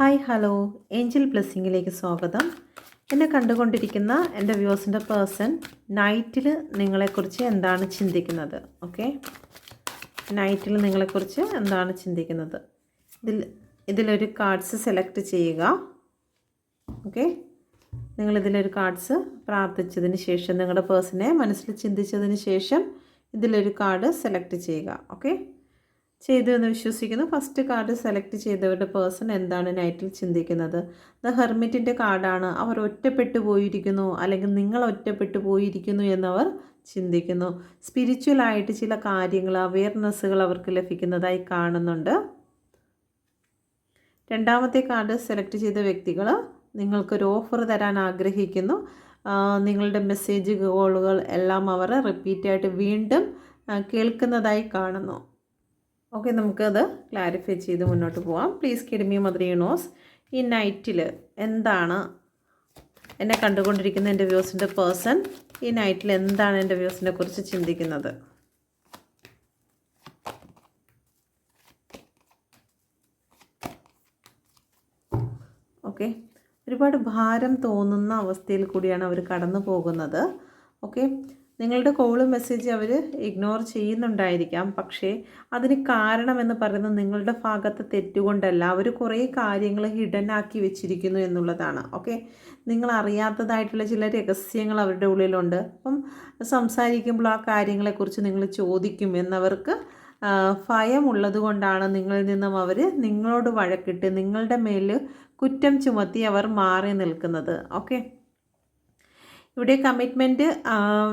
Hi hello. Angel ബ്ലെസ്സിങ്ങിലേക്ക് സ്വാഗതം. എന്നെ കണ്ടുകൊണ്ടിരിക്കുന്ന എന്റെ വ്യൂസിന്റെ പേഴ്സൺ നൈറ്റിൽ നിങ്ങളെക്കുറിച്ച് എന്താണ് ചിന്തിക്കുന്നത്? ഓക്കെ. നൈറ്റിൽ നിങ്ങളെക്കുറിച്ച് എന്താണ് ചിന്തിക്കുന്നത്? ഇതിൽ ഇതിലൊരു കാർഡ്സ് സെലക്ട് ചെയ്യുക. ഓക്കെ. നിങ്ങളിതിലൊരു കാർഡ്സ് പ്രാർത്ഥിച്ചതിന് ശേഷം നിങ്ങളുടെ പേഴ്സണെ മനസ്സിൽ ചിന്തിച്ചതിന് ശേഷം ഇതിലൊരു കാർഡ് സെലക്ട് ചെയ്യുക. ഓക്കെ. ചെയ്തു എന്ന് വിശ്വസിക്കുന്നു. ഫസ്റ്റ് കാർഡ് സെലക്ട് ചെയ്തവരുടെ പേഴ്സൺ എന്താണ് നൈറ്റിൽ ചിന്തിക്കുന്നത്? ദ ഹെർമിറ്റിന്റെ കാർഡാണ് അവർ ഒറ്റപ്പെട്ടു പോയിരിക്കുന്നു അല്ലെങ്കിൽ നിങ്ങൾ ഒറ്റപ്പെട്ടു പോയിരിക്കുന്നു എന്നവർ ചിന്തിക്കുന്നു. സ്പിരിച്വലായിട്ട് ചില കാര്യങ്ങൾ അവയർനെസ്സുകൾ അവർക്ക് ലഭിക്കുന്നതായി കാണുന്നുണ്ട്. രണ്ടാമത്തെ കാർഡ് സെലക്ട് ചെയ്ത വ്യക്തികൾ നിങ്ങൾക്കൊരു ഓഫർ തരാൻ ആഗ്രഹിക്കുന്നു. നിങ്ങളുടെ മെസ്സേജ് കോളുകൾ എല്ലാം അവർ റിപ്പീറ്റായിട്ട് വീണ്ടും കേൾക്കുന്നതായി കാണുന്നു. ഓക്കെ നമുക്കത് ക്ലാരിഫൈ ചെയ്ത് മുന്നോട്ട് പോവാം. പ്ലീസ് കിഡ്മി മദർ യൂണോസ് ഈ നൈറ്റിൽ എന്താണ് എന്നെ കണ്ടുകൊണ്ടിരിക്കുന്ന എന്റെ വ്യൂസിന്റെ പേഴ്സൺ ഈ നൈറ്റിൽ എന്താണ് എന്റെ വ്യൂസിനെ കുറിച്ച് ചിന്തിക്കുന്നത്? ഓക്കെ ഒരുപാട് ഭാരം തോന്നുന്ന അവസ്ഥയിൽ കൂടിയാണ് അവർ കടന്നു പോകുന്നത്. ഓക്കെ നിങ്ങളുടെ കോൾ മെസ്സേജ് അവർ ഇഗ്നോർ ചെയ്യുന്നുണ്ടായിരിക്കാം. പക്ഷേ അതിന് കാരണമെന്ന് പറയുന്നത് നിങ്ങളുടെ ഭാഗത്ത് തെറ്റുകൊണ്ടല്ല അവർ കുറേ കാര്യങ്ങൾ ഹിഡൻ ആക്കി വെച്ചിരിക്കുന്നു എന്നുള്ളതാണ്. ഓക്കെ നിങ്ങൾ അറിയാത്തതായിട്ടുള്ള ചില രഹസ്യങ്ങൾ അവരുടെ ഉള്ളിലുണ്ട്. അപ്പം സംസാരിക്കുമ്പോൾ ആ കാര്യങ്ങളെക്കുറിച്ച് നിങ്ങൾ ചോദിക്കും എന്നവർക്ക് ഭയമുള്ളത് കൊണ്ടാണ് നിങ്ങളിൽ നിന്നും അവർ നിങ്ങളോട് വഴക്കിട്ട് നിങ്ങളുടെ മേൽ കുറ്റം ചുമത്തി അവർ മാറി നിൽക്കുന്നത്. ഓക്കെ ഇവിടെ കമ്മിറ്റ്മെന്റ്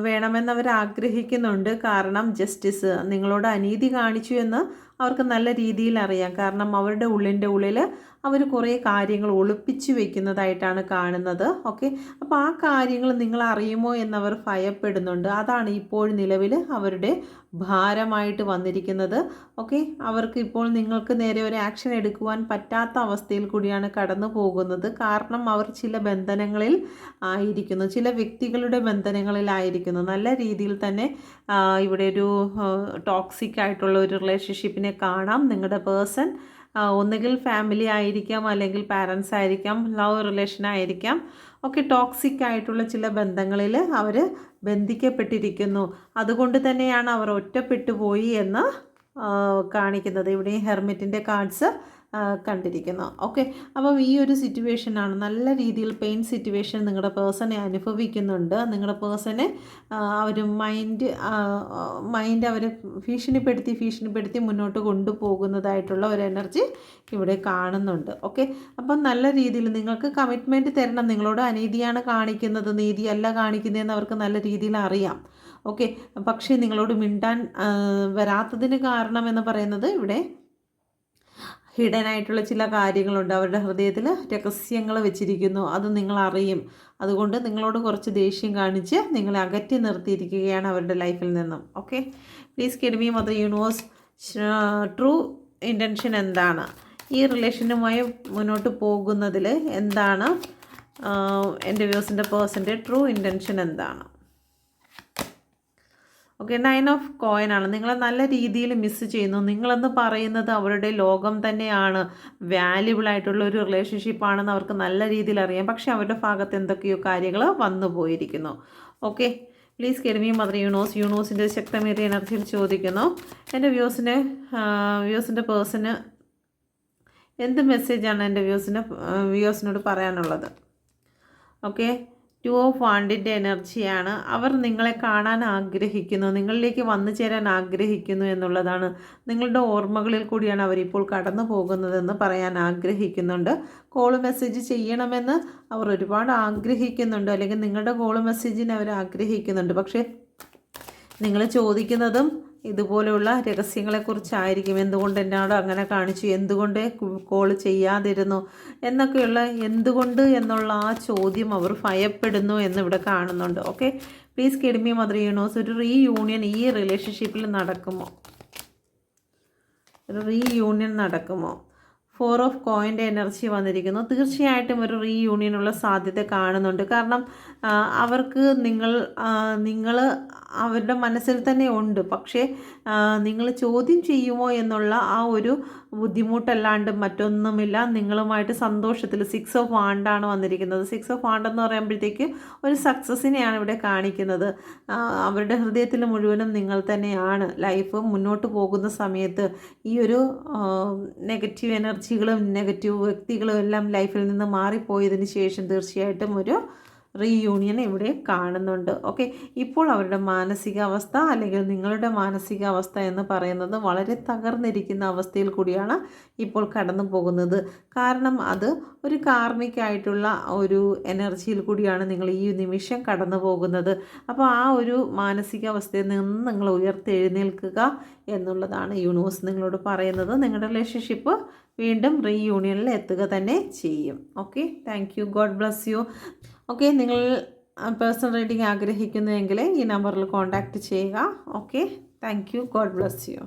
വേണമെന്ന് അവർ ആഗ്രഹിക്കുന്നുണ്ട്. കാരണം ജസ്റ്റിസ് നിങ്ങളോട് അനീതി കാണിച്ചു എന്ന് അവർക്ക് നല്ല രീതിയിൽ അറിയാം. കാരണം അവരുടെ ഉള്ളിന്റെ ഉള്ളിൽ അവർ കുറേ കാര്യങ്ങൾ ഒളിപ്പിച്ചു വെക്കുന്നതായിട്ടാണ് കാണുന്നത്. ഓക്കെ? അപ്പോൾ ആ കാര്യങ്ങൾ നിങ്ങൾ അറിയുമോ എന്നവർ ഭയപ്പെടുന്നുണ്ട്. അതാണ് ഇപ്പോൾ നിലവിൽ അവരുടെ ഭാരമായിട്ട് വന്നിരിക്കുന്നത്. ഓക്കെ? അവർക്ക് ഇപ്പോൾ നിങ്ങൾക്ക് നേരെ ഒരു ആക്ഷൻ എടുക്കുവാൻ പറ്റാത്ത അവസ്ഥയിൽ കൂടിയാണ് കടന്നു പോകുന്നത്. കാരണം അവർ ചില ബന്ധനങ്ങളിൽ ആയിരിക്കുന്നു. ചില വ്യക്തികളുടെ ബന്ധനങ്ങളിലായിരിക്കുന്നു നല്ല രീതിയിൽ തന്നെ ഇവിടെ ഒരു ടോക്സിക് ആയിട്ടുള്ള ഒരു റിലേഷൻഷിപ്പിനെ കാണാം. നിങ്ങളുടെ പേഴ്സൺ ഒന്നുകിൽ ഫാമിലി ആയിരിക്കാം അല്ലെങ്കിൽ പാരൻസ് ആയിരിക്കാം ലവ് റിലേഷൻ ആയിരിക്കാം. ഒക്കെ ടോക്സിക് ആയിട്ടുള്ള ചില ബന്ധങ്ങളിൽ അവർ ബന്ധിക്കപ്പെട്ടിരിക്കുന്നു. അതുകൊണ്ട് തന്നെയാണ് അവർ ഒറ്റപ്പെട്ടു പോയി എന്ന് കാണിക്കുന്നത്. ഇവിടെ ഹെർമിറ്റിന്റെ കാർഡ്സ് കണ്ടിരിക്കുന്നു. ഓക്കെ അപ്പോൾ ഈ ഒരു സിറ്റുവേഷനാണ് നല്ല രീതിയിൽ പെയിൻ സിറ്റുവേഷൻ നിങ്ങളുടെ പേഴ്സണെ അനുഭവിക്കുന്നുണ്ട്. നിങ്ങളുടെ പേഴ്സണെ അവർ മൈൻഡ് മൈൻഡ് അവർ ഭീഷണിപ്പെടുത്തി ഭീഷണിപ്പെടുത്തി മുന്നോട്ട് കൊണ്ടുപോകുന്നതായിട്ടുള്ള ഒരു എനർജി ഇവിടെ കാണുന്നുണ്ട്. ഓക്കെ അപ്പം നല്ല രീതിയിൽ നിങ്ങൾക്ക് കമ്മിറ്റ്മെന്റ് തരണം. നിങ്ങളോട് അനീതിയാണ് കാണിക്കുന്നത്. നീതിയല്ല കാണിക്കുന്നതെന്ന് അവർക്ക് നല്ല രീതിയിൽ അറിയാം. ഓക്കെ പക്ഷേ നിങ്ങളോട് മിണ്ടാൻ വരാത്തതിന് കാരണം എന്ന് പറയുന്നത് ഇവിടെ ഹിഡൻ ആയിട്ടുള്ള ചില കാര്യങ്ങളുണ്ട്. അവരുടെ ഹൃദയത്തിൽ രഹസ്യങ്ങൾ വെച്ചിരിക്കുന്നു. അത് നിങ്ങൾ അറിയും അതുകൊണ്ട് നിങ്ങളോട് കുറച്ച് ദേഷ്യം കാണിച്ച് നിങ്ങളെ അകറ്റി നിർത്തിയിരിക്കുകയാണ് അവരുടെ ലൈഫിൽ നിന്നും. Okay please guide me mother universe true intention എന്താണ്? ഈ റിലേഷനുമായി മുന്നോട്ട് പോകുന്നതിൽ എന്താണ് എന്റെ വ്യൂസിന്റെ പേഴ്സന്റെ ട്രൂ ഇന്റൻഷൻ എന്താണ്? ഓക്കെ നയൻ ഓഫ് കോയിൻ ആണ്. നിങ്ങളെ നല്ല രീതിയിൽ മിസ് ചെയ്യുന്നു. നിങ്ങളെന്ന് പറയുന്നത് അവരുടെ ലോകം തന്നെയാണ്. വാല്യുബിൾ ആയിട്ടുള്ള ഒരു റിലേഷൻഷിപ്പ് ആണെന്ന് അവർക്ക് നല്ല രീതിയിൽ അറിയാം. പക്ഷേ അവരുടെ ഭാഗത്ത് എന്തൊക്കെയോ കാര്യങ്ങൾ വന്നു പോയിരിക്കുന്നു. Okay please guide me mother universe യൂണോസിന്റെ ശക്തമേറിയ എനർജിയിൽ ചോദിക്കുന്നു. എന്റെ വ്യൂസിന് വ്യൂസിന്റെ പേഴ്സണ് എന്ത് മെസ്സേജാണ് എന്റെ വ്യൂസിന് വ്യൂസിനോട് പറയാനുള്ളത്? ഓക്കെ ടു ഓഫ് വാണ്ടിന്റെ എനർജിയാണ്. അവർ നിങ്ങളെ കാണാൻ ആഗ്രഹിക്കുന്നു നിങ്ങളിലേക്ക് വന്നു ചേരാൻ ആഗ്രഹിക്കുന്നു എന്നുള്ളതാണ്. നിങ്ങളുടെ ഓർമ്മകളിൽ കൂടിയാണ് അവരിപ്പോൾ കടന്നു പോകുന്നതെന്ന് പറയാൻ ആഗ്രഹിക്കുന്നുണ്ട്. കോൾ മെസ്സേജ് ചെയ്യണമെന്ന് അവർ ഒരുപാട് ആഗ്രഹിക്കുന്നുണ്ട്. അല്ലെങ്കിൽ നിങ്ങളുടെ കോൾ മെസ്സേജിന് അവർ ആഗ്രഹിക്കുന്നുണ്ട്. പക്ഷേ നിങ്ങൾ ചോദിക്കുന്നതും ഇതുപോലെയുള്ള രഹസ്യങ്ങളെക്കുറിച്ചായിരിക്കും. എന്തുകൊണ്ട് എന്നോട് അങ്ങനെ കാണിച്ചു? എന്തുകൊണ്ട് കോൾ ചെയ്യാതിരുന്നു? എന്നൊക്കെയുള്ള എന്തുകൊണ്ട് എന്നുള്ള ആ ചോദ്യം അവർ ഭയപ്പെടുന്നു എന്നിവിടെ കാണുന്നുണ്ട്. Okay please guide me mother universe ഒരു റീ യൂണിയൻ ഈ റിലേഷൻഷിപ്പിൽ നടക്കുമോ? ഒരു റീ യൂണിയൻ നടക്കുമോ? ഫോർ ഓഫ് കോയിന്റെ എനർജി വന്നിരിക്കുന്നു. തീർച്ചയായിട്ടും ഒരു റീ യൂണിയനുള്ള സാധ്യത കാണുന്നുണ്ട്. കാരണം അവർക്ക് നിങ്ങൾ നിങ്ങൾ അവരുടെ മനസ്സിൽ തന്നെ ഉണ്ട്. പക്ഷേ നിങ്ങൾ ചോദ്യം ചെയ്യുമോ എന്നുള്ള ആ ഒരു ബുദ്ധിമുട്ടല്ലാണ്ട് മറ്റൊന്നുമില്ല. നിങ്ങളുമായിട്ട് സന്തോഷത്തിൽ സിക്സ് ഓഫ് ആണ്ടാണ് വന്നിരിക്കുന്നത്. സിക്സ് ഓഫ് വാണ്ട് എന്ന് പറയുമ്പോഴത്തേക്ക് ഒരു സക്സസ്സിനെയാണ് ഇവിടെ കാണിക്കുന്നത്. അവരുടെ ഹൃദയത്തിൽ മുഴുവനും നിങ്ങൾ തന്നെയാണ്. ലൈഫ് മുന്നോട്ട് പോകുന്ന സമയത്ത് ഈ ഒരു നെഗറ്റീവ് എനർജികളും നെഗറ്റീവ് വ്യക്തികളും എല്ലാം ലൈഫിൽ നിന്ന് മാറിപ്പോയതിന് ശേഷം തീർച്ചയായിട്ടും ഒരു റീയൂണിയൻ ഇവിടെ കാണുന്നുണ്ട്. ഓക്കെ ഇപ്പോൾ അവരുടെ മാനസികാവസ്ഥ അല്ലെങ്കിൽ നിങ്ങളുടെ മാനസികാവസ്ഥ എന്ന് പറയുന്നത് വളരെ തകർന്നിരിക്കുന്ന അവസ്ഥയിൽ കൂടിയാണ് ഇപ്പോൾ കടന്നു പോകുന്നത്. കാരണം അത് ഒരു കാർമികമായിട്ടുള്ള ഒരു എനർജിയിൽ കൂടിയാണ് നിങ്ങൾ ഈ നിമിഷം കടന്നു പോകുന്നത്. അപ്പോൾ ആ ഒരു മാനസികാവസ്ഥയിൽ നിന്ന് നിങ്ങൾ ഉയർത്തെഴുന്നേൽക്കുക എന്നുള്ളതാണ് യൂണിവേഴ്സ് നിങ്ങളോട് പറയുന്നത്. നിങ്ങളുടെ റിലേഷൻഷിപ്പ് വീണ്ടും റീയൂണിയനിൽ എത്തുക തന്നെ ചെയ്യും. Okay thank you God bless you okay നിങ്ങൾ പേഴ്സണൽ റീഡിംഗ് ആഗ്രഹിക്കുന്നുവെങ്കിൽ ഈ നമ്പറിൽ കോൺടാക്റ്റ് ചെയ്യുക. Okay thank you God bless you